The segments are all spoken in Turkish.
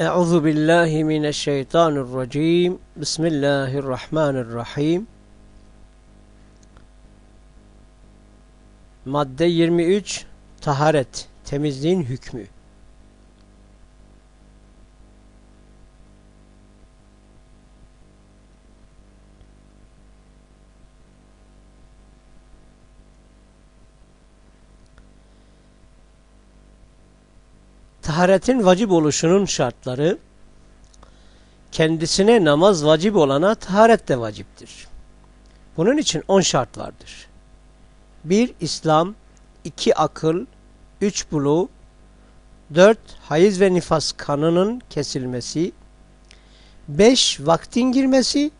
Euzu billahi mineşşeytanirracim. Bismillahirrahmanirrahim. Madde 23 Taharet, temizliğin hükmü. Taharetin vacip oluşunun şartları kendisine namaz vacip olana taharet de vaciptir. Bunun için on şart vardır. 1. İslam 2. Akıl 3. Bulu 4. Hayız ve nifas kanının kesilmesi 5. Vaktin girmesi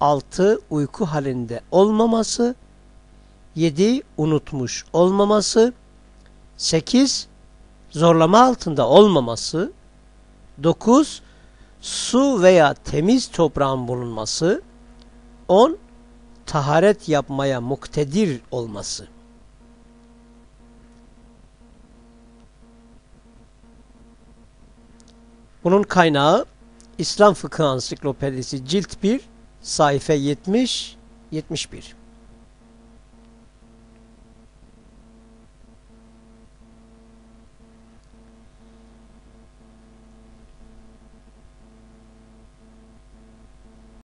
6. Uyku halinde olmaması 7. Unutmuş olmaması 8 zorlama altında olmaması, 9. Su veya temiz toprağın bulunması, 10. Taharet yapmaya muktedir olması. Bunun kaynağı İslam Fıkıh Ansiklopedisi cilt 1 sayfa 70 71.